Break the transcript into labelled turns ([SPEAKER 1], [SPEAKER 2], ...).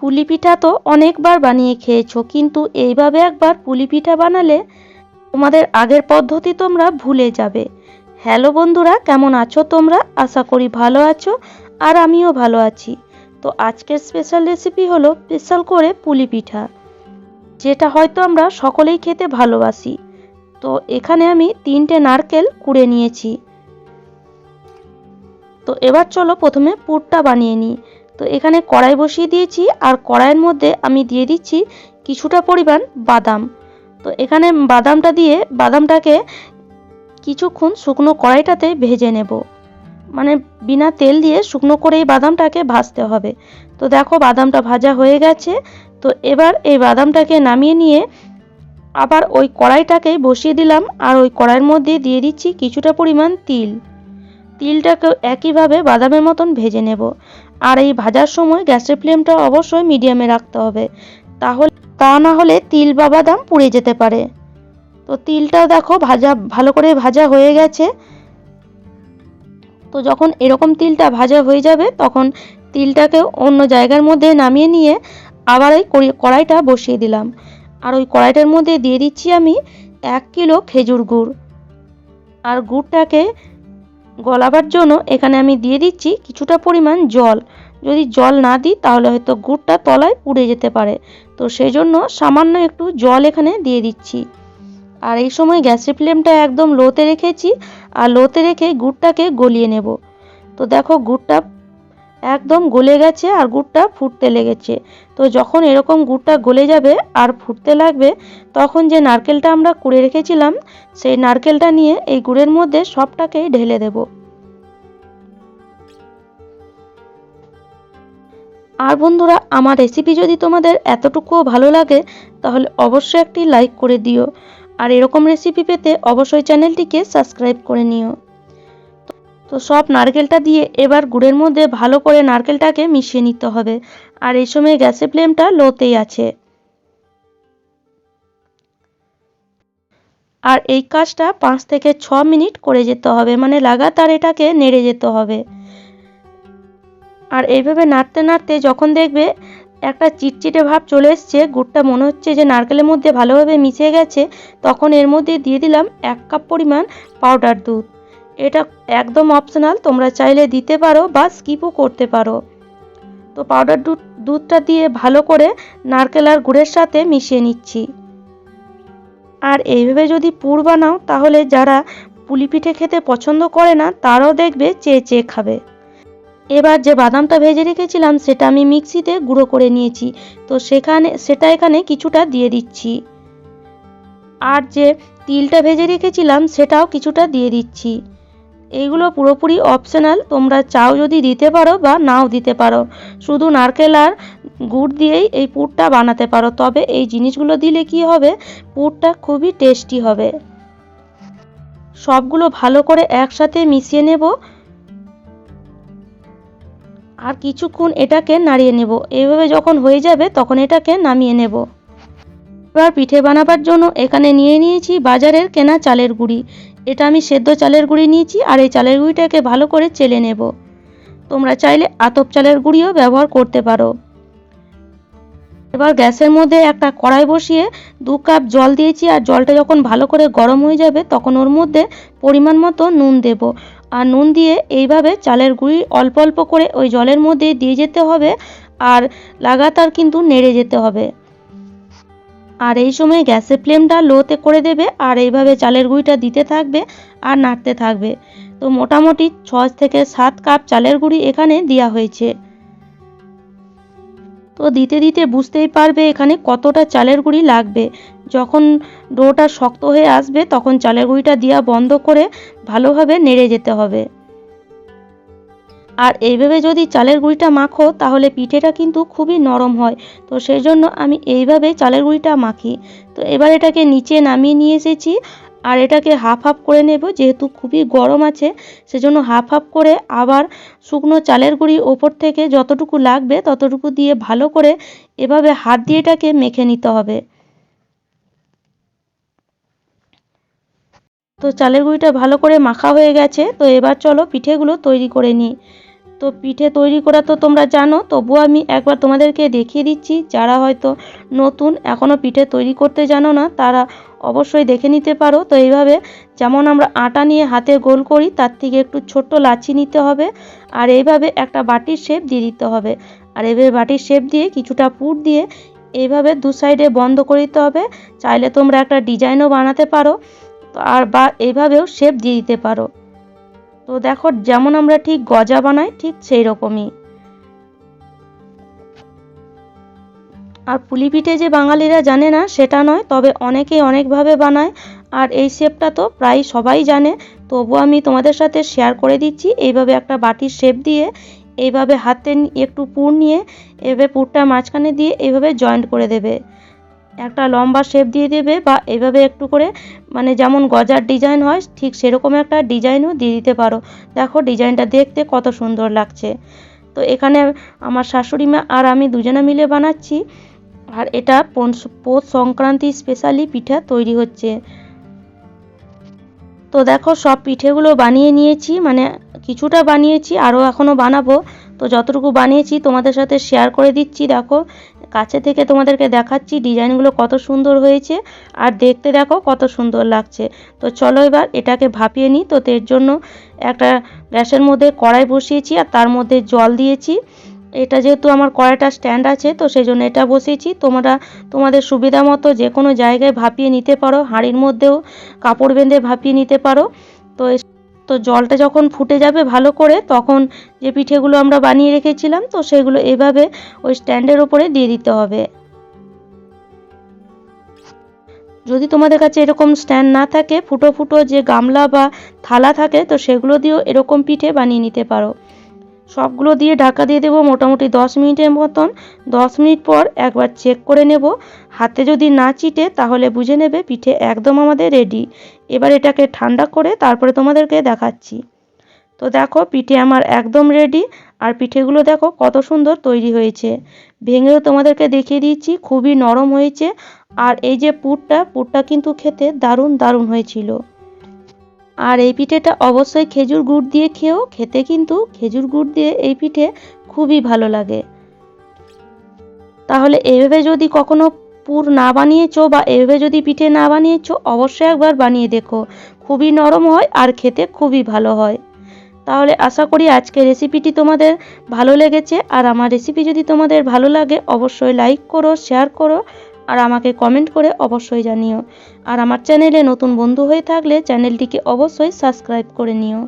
[SPEAKER 1] পুলি পিঠা তো অনেকবার বানিয়ে খেয়েছো, কিন্তু এইভাবে একবার পুলি পিঠা বানালে তোমাদের আগের পদ্ধতি তোমরা ভুলে যাবে। হ্যালো বন্ধুরা, কেমন আছো তোমরা? আশা করি ভালো আছো আর আমিও ভালো আছি। তো আজকের স্পেশাল রেসিপি হলো স্পেশাল করে পুলি পিঠা যেটা হয়তো আমরা সকলেই খেতে ভালোবাসি। তো এখানে আমি তিনটে নারকেল কুড়ে নিয়েছি। তো এবার চলো প্রথমে পুরটা বানিয়ে নিই। তো এখানে কড়াই বসিয়ে দিয়েছি, আর কড়াইয়ের মধ্যে আমি দিয়ে দিচ্ছি কিছুটা পরিমাণ বাদাম। তো এখানে বাদামটা দিয়ে বাদামটাকে কিছুক্ষণ শুকনো কড়াইটাতে ভেজে নেব। মানে বিনা তেল দিয়ে শুকনো করে এই বাদামটাকে ভাজতে হবে। তো দেখো বাদামটা ভাজা হয়ে গেছে। তো এবার এই বাদামটাকে নামিয়ে নিয়ে আবার ওই কড়াইটাকেই বসিয়ে দিলাম, আর ওই কড়াইয়ের মধ্যে দিয়ে দিচ্ছি কিছুটা পরিমাণ তিল। তিলটাকে একইভাবে বাদামের মতন ভেজে নেব। আর এই ভাজার সময় গ্যাসের ফ্লেমটা অবশ্যই মিডিয়ামে রাখতে হবে। তাহলে তা না হলে তিল বা বাদাম পুড়ে যেতে পারে। তো তিলটাও দেখো ভাজা ভালো করে ভাজা হয়ে গেছে। তো যখন এরকম তিলটা ভাজা হয়ে যাবে, তখন তিলটাকে অন্য জায়গার মধ্যে নামিয়ে নিয়ে আবার ওই কড়াইটা বসিয়ে দিলাম। আর ওই কড়াইটার মধ্যে দিয়ে দিচ্ছি আমি এক কিলো খেজুর গুড়। আর গুড়টাকে গলাবার জন্য এখানে আমি দিয়ে দিচ্ছি কিছুটা পরিমাণ জল। যদি জল না দিই, তাহলে হয়তো গুড়টা তলায় পুড়ে যেতে পারে। তো সেই জন্য সামান্য একটু জল এখানে দিয়ে দিচ্ছি। আর এই সময় গ্যাসের ফ্লেমটা একদম লোতে রেখেছি। আর লোতে রেখে গুড়টাকে গলিয়ে নেব। তো দেখো, গুড়টা একদম গলে গেছে আর গুড়টা ফুটতে লেগেছে। তো যখন এরকম গুড়টা গলে যাবে আর ফুটতে লাগবে, তখন যে নারকেলটা আমরা কুড়ে রেখেছিলাম, সেই নারকেলটা নিয়ে এই গুড়ের মধ্যে সবটাকেই ঢেলে দেব। আর বন্ধুরা, আমার রেসিপি যদি তোমাদের এতটুকুও ভালো লাগে, তাহলে অবশ্যই একটি লাইক করে দিও। আর এরকম রেসিপি পেতে অবশ্যই চ্যানেলটিকে সাবস্ক্রাইব করে নিও। তো সব নারকেলটা দিয়ে এবার গুড়ের মধ্যে ভালো করে নারকেলটাকে মিশিয়ে নিতে হবে। আর এই সময় গ্যাসের ফ্লেমটা লোতেই আছে। আর এই কাজটা পাঁচ থেকে ছ মিনিট করে যেতে হবে মানে লাগাতার এটাকে নেড়ে যেতে হবে। আর এইভাবে নাড়তে নাড়তে যখন দেখবে একটা চিটচিটে ভাব চলে এসছে, গুড়টা মনে হচ্ছে যে নারকেলের মধ্যে ভালোভাবে মিশে গেছে, তখন এর মধ্যে দিয়ে দিলাম এক কাপ পরিমাণ পাউডার দুধ। এটা একদম অপশনাল তোমরা চাইলে দিতে পারো বা স্কিপও করতে পারো। তো পাউডার দুধ দুধটা দিয়ে ভালো করে নারকেল আর গুড়ের সাথে মিশিয়ে নিচ্ছি। আর এইভাবে যদি পুর বানাও, তাহলে যারা পুলি পিঠে খেতে পছন্দ করে না, তারাও দেখবে চেয়ে চেয়ে খাবে। এবার যে বাদামটা ভেজে রেখেছিলাম, সেটা আমি মিক্সিতে গুঁড়ো করে নিয়েছি। তো সেখানে, সেটা এখানে কিছুটা দিয়ে দিচ্ছি। আর যে তিলটা ভেজে রেখেছিলাম, সেটাও কিছুটা দিয়ে দিচ্ছি। এইগুলো পুরোপুরি অপশনাল তোমরা চাও যদি দিতে পারো বা নাও দিতে পারো। শুধু নারকেল আর গুড় দিয়েই এই পুরটা বানাতে পারো। তবে এই জিনিসগুলো দিলে কি হবে? পুরটা খুবই টেস্টি হবে। সবগুলো ভালো করে একসাথে মিশিয়ে নেব। আর কিছুক্ষণ এটাকে নাড়িয়ে নেব। এইভাবে যখন হয়ে যাবে তখন এটাকে নামিয়ে নেব। এবার পিঠে বানাবার জন্য এখানে নিয়ে নিয়েছি বাজারের কেনা চালের গুঁড়ি। এটা আমি সেদ্ধ চালের গুঁড়ি নিয়েছি আর এই চালের গুঁড়িটাকে ভালো করে চেলে নেব। তোমরা চাইলে আতপ চালের গুঁড়িও ব্যবহার করতে পারো। এবার গ্যাসের মধ্যে একটা কড়াই বসিয়ে দু কাপ জল দিয়েছি আর জলটা যখন ভালো করে গরম হয়ে যাবে তখন ওর মধ্যে পরিমাণ মতো নুন দেব। আর নুন দিয়ে এইভাবে চালের গুঁড়ি অল্প অল্প করে ওই জলের মধ্যে দিয়ে যেতে হবে আর লাগাতার কিন্তু নেড়ে যেতে হবে। আর এই সময় গ্যাসের ফ্লেমটা লোতে করে দেবে আর এইভাবে চালের গুঁড়িটা দিতে থাকবে আর নাড়তে থাকবে। তো মোটামুটি ছ থেকে সাত কাপ চালের গুঁড়ি এখানে দেওয়া হয়েছে। তো দিতে দিতে বুঝতেই পারবে এখানে কতটা চালের গুঁড়ি লাগবে। যখন ডোটা শক্ত হয়ে আসবে তখন চালের গুঁড়িটা দেওয়া বন্ধ করে ভালোভাবে নেড়ে যেতে হবে। আর এইভাবে যদি চালের গুঁড়িটা মাখো, তাহলে পিঠেটা কিন্তু খুবই নরম হয়। তো সেই জন্য আমি এইভাবে চালের গুঁড়িটা মাখি। তো এবার এটাকে নিচে নামিয়ে নিয়ে এসেছি আর এটাকে হাফ হাফ করে নেব, যেহেতু খুবই গরম আছে। সেজন্য হাফ হাফ করে আবার শুকনো চালের গুঁড়ি ওপর থেকে যতটুকু লাগবে ততটুকু দিয়ে ভালো করে এভাবে হাত দিয়ে এটাকে মেখে নিতে হবে। তো চালের গুঁড়িটা ভালো করে মাখা হয়ে গেছে। তো এবার চলো পিঠেগুলো তৈরি করে নিই। তো পিঠে তৈরি করা তো তোমরা জানো, তবুও আমি একবার তোমাদেরকে দেখিয়ে দিচ্ছি, যারা হয়তো নতুন এখনও পিঠে তৈরি করতে জানো না, তারা অবশ্যই দেখে নিতে পারো। তো এইভাবে যেমন আমরা আটা নিয়ে হাতে গোল করি, তার থেকে একটু ছোট্ট লাচি নিতে হবে, আর এইভাবে একটা বাটির শেপ দিয়ে দিতে হবে। আর এইভাবে বাটির শেপ দিয়ে কিছুটা পুর দিয়ে এইভাবে দু সাইডে বন্ধ করে দিতে হবে, চাইলে তোমরা একটা ডিজাইনও বানাতে পারো, আর বা এইভাবেও শেপ দিয়ে দিতে পারো। তো দেখো, যেমন আমরা ঠিক গজা বানাই, ঠিক সেই রকমই। আর পুলি পিঠে যে বাঙালিরা জানে না, সেটা নয়, তবে অনেকেই অনেকভাবে বানায়, আর এই শেপটা তো প্রায় সবাই জানে। তবু আমি তোমাদের সাথে শেয়ার করে দিচ্ছি, এইভাবে একটা বাটির শেপ দিয়ে, এইভাবে হাতে একটু পুর নিয়ে, এভাবে পুরটা মাঝখানে দিয়ে, এইভাবে জয়েন্ট করে দেবে। একটা লম্বা শেপ দিয়ে দেবে বা এইভাবে একটু করে মানে যেমন গজার ডিজাইন হয়, ঠিক সেরকম একটা ডিজাইনও দিয়ে দিতে পারো। দেখো ডিজাইনটা দেখতে কত সুন্দর লাগছে। তো এখানে আমার শাশুড়ি মা আর আমি দুজনে মিলে বানাচ্ছি। আর এটা পৌষ সংক্রান্তি স্পেশালি পিঠা তৈরি হচ্ছে। তো দেখো সব পিঠেগুলো বানিয়ে নিয়েছি মানে কিছুটা বানিয়েছি, আরও এখনও বানাবো। তো যতটুকু বানিয়েছি তোমাদের সাথে শেয়ার করে দিচ্ছি, দেখো। কাছে থেকে তোমাদেরকে দেখাচ্ছি, ডিজাইনগুলো কত সুন্দর হয়েছে আর দেখতে দেখো কত সুন্দর লাগছে। তো চলো এবার এটাকে ভাপিয়ে নিই। তো এর জন্য একটা গ্যাসের মধ্যে কড়াই বসিয়েছি আর তার মধ্যে জল দিয়েছি। এটা যেহেতু আমার কড়াইটা স্ট্যান্ড আছে, তো সেই জন্য এটা বসিয়েছি। তোমরা, তোমাদের সুবিধা মতো যে কোনো জায়গায় ভাপিয়ে নিতে পারো। হাঁড়ির মধ্যেও কাপড় বেঁধে ভাপিয়ে নিতে পারো। তো তো জলটা যখন ফুটে যাবে ভালো করে, তখন যে পিঠেগুলো আমরা বানিয়ে রেখেছিলাম, তো সেগুলো এভাবে ওই স্ট্যান্ডের ওপরে দিয়ে দিতে হবে। যদি তোমাদের কাছে এরকম স্ট্যান্ড না থাকে, ফুটো ফুটো যে গামলা বা থালা থাকে, তো সেগুলো দিয়েও এরকম পিঠে বানিয়ে নিতে পারো। সবগুলো দিয়ে ঢাকা দিয়ে দেবো মোটামুটি দশ মিনিটের মতন। দশ মিনিট পর একবার চেক করে নেব। হাতে যদি না চিটে তাহলে বুঝে নেবে পিঠে একদম আমাদের রেডি এবার এটাকে ঠান্ডা করে তারপরে তোমাদেরকে দেখাচ্ছি। তো দেখো পিঠে আমার একদম রেডি আর পিঠেগুলো দেখো কত সুন্দর তৈরি হয়েছে। ভেঙেও তোমাদেরকে দেখিয়ে দিচ্ছি, খুবই নরম হয়েছে। আর এই যে পুরটা পুরটা কিন্তু খেতে দারুণ দারুণ হয়েছিল। আর এই পিঠেটা অবশ্যই খেজুর গুড় দিয়ে খেয়েও খেতে কিন্তু খেজুর গুড় দিয়ে এই পিঠে খুবই ভালো লাগে। তাহলে এভাবে যদি কখনো পুর না বানিয়েছো বা এভাবে যদি পিঠে না বানিয়েছো, অবশ্যই একবার বানিয়ে দেখো। খুবই নরম হয় আর খেতে খুবই ভালো হয়। তাহলে আশা করি আজকের রেসিপিটি তোমাদের ভালো লেগেছে। আর আমার রেসিপি যদি তোমাদের ভালো লাগে, অবশ্যই লাইক করো শেয়ার করো। আর আমাকে কমেন্ট করে অবশ্যই জানিও। আর আমার চ্যানেলে নতুন বন্ধু হয়ে থাকলে চ্যানেলটিকে অবশ্যই সাবস্ক্রাইব করে নিও।